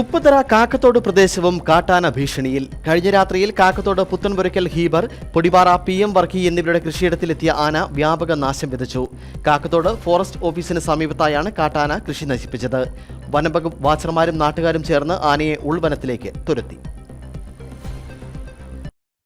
ഉപ്പുതറ കാക്കത്തോട് പ്രദേശവും കാട്ടാന ഭീഷണിയിൽ. കഴിഞ്ഞ രാത്രിയിൽ Kakkathodu Puthenpurakkal Heber Podipara P M Varkey എന്നിവരുടെ കൃഷിയിടത്തിലെത്തിയ ആന വ്യാപക നാശം വിതച്ചു. കാക്കത്തോട് ഫോറസ്റ്റ് ഓഫീസിന് സമീപത്തായാണ് കാട്ടാന കൃഷി നശിപ്പിച്ചത്. വനംവകുപ്പ് വാച്ചർമാരും നാട്ടുകാരും ചേർന്ന് ആനയെ ഉൾവനത്തിലേക്ക് തുരത്തി.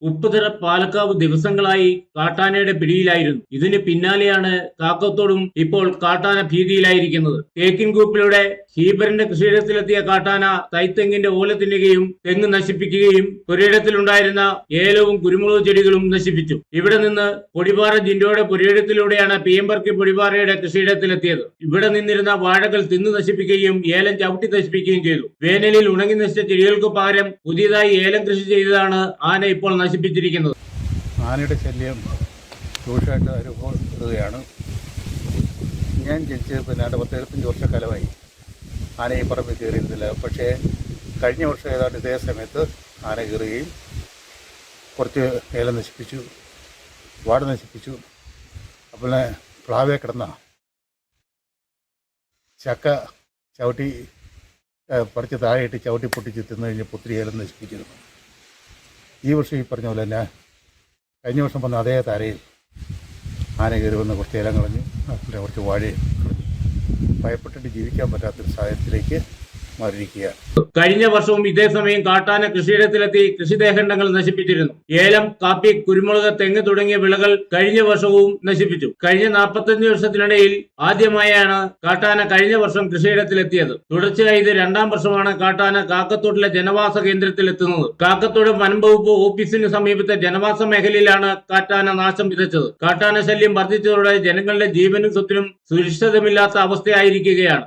ഉപ്പുതറ പാലക്കാവ് ദിവസങ്ങളായി കാട്ടാനയുടെ പിടിയിലായിരുന്നു. ഇതിന് പിന്നാലെയാണ് കാക്കത്തോടും ഇപ്പോൾ കാട്ടാന ഭീതിയിലായിരിക്കുന്നത്. തേക്കിൻ കൂപ്പിലൂടെ ഹീബറിന്റെ കൃഷിയിടത്തിലെത്തിയ കാട്ടാന തൈത്തെങ്ങിന്റെ ഓല തിന്നുകയും തെങ്ങ് നശിപ്പിക്കുകയും പുരയിടത്തിലുണ്ടായിരുന്ന ഏലവും കുരുമുളക് ചെടികളും നശിപ്പിച്ചു. ഇവിടെ നിന്ന് പൊടിപാറ ജിൻഡോയുടെ പുരയിടത്തിലൂടെയാണ് പി എം ബർക്കി പൊടിപാറയുടെ കൃഷിയിടത്തിലെത്തിയത്. ഇവിടെ നിന്നിരുന്ന വാഴകൾ തിന്നു നശിപ്പിക്കുകയും ഏലം ചവിട്ടി നശിപ്പിക്കുകയും ചെയ്തു. വേനലിൽ ഉണങ്ങി നശിച്ച ചെടികൾക്ക് പകരം പുതിയതായി ഏലം കൃഷി ചെയ്തതാണ് ആന ഇപ്പോൾ നശിപ്പിച്ചിരിക്കുന്നത്. ആനയുടെ ശല്യം രൂക്ഷമായിട്ട് അനുഭവപ്പെടുകയാണ്. ഞാൻ ജനിച്ച് പിന്നെ ഏതാണ്ട് പത്ത് എഴുപത്തഞ്ച് വർഷക്കാലമായി. ആന പറമ്പിൽ കയറിയിരുന്നില്ല. പക്ഷേ കഴിഞ്ഞ വർഷം ഏതാണ്ട് ഇതേ സമയത്ത് ആന കയറുകയും കുറച്ച് ഏലം നശിപ്പിച്ചു വാട് നശിപ്പിച്ചു. അപ്പോൾ പ്ലാവേ കിടന്ന ചക്ക ചവിട്ടി പറിച്ച് താഴെയിട്ട് ചവിട്ടി പൊട്ടിച്ച് തിന്നു കഴിഞ്ഞപ്പോൾ ഒത്തിരി ഏലം നശിപ്പിച്ചിരുന്നു. ഈ വർഷം ഈ പറഞ്ഞ പോലെ തന്നെ കഴിഞ്ഞ വർഷം വന്ന അതേ തരയിൽ ആന കയറി വന്ന് കുറച്ച് ഏലം കളഞ്ഞു അതിന്റെ കുറച്ച് വാഴയും കളഞ്ഞു ഭയപ്പെട്ടിട്ട് ജീവിക്കാൻ പറ്റാത്തൊരു സാഹചര്യത്തിലേക്ക് മാറിയിരിക്കുകയാണ് കഴിഞ്ഞ വർഷവും ഇതേ സമയം കാട്ടാന കൃഷിയിടത്തിലെത്തി കൃഷിദേഹണ്ഡങ്ങൾ നശിപ്പിച്ചിരുന്നു. ഏലം കാപ്പി കുരുമുളക് തെങ്ങ് തുടങ്ങിയ വിളകൾ കഴിഞ്ഞ വർഷവും നശിപ്പിച്ചു. കഴിഞ്ഞ നാൽപ്പത്തഞ്ച് വർഷത്തിനിടയിൽ ആദ്യമായാണ് കാട്ടാന കഴിഞ്ഞ വർഷം കൃഷിയിടത്തിലെത്തിയത്. തുടർച്ചയായി ഇത് രണ്ടാം വർഷമാണ് കാട്ടാന കാക്കത്തോട്ടിലെ ജനവാസ കേന്ദ്രത്തിൽ എത്തുന്നത് കാക്കത്തോട് വനംവകുപ്പ് ഓഫീസിന് സമീപത്തെ ജനവാസ മേഖലയിലാണ് കാട്ടാന നാശം വിതച്ചത്. കാട്ടാന ശല്യം വർദ്ധിച്ചതോടെ ജനങ്ങളുടെ ജീവനും സ്വത്തിനും സുരക്ഷിതമില്ലാത്ത അവസ്ഥയായിരിക്കുകയാണ്.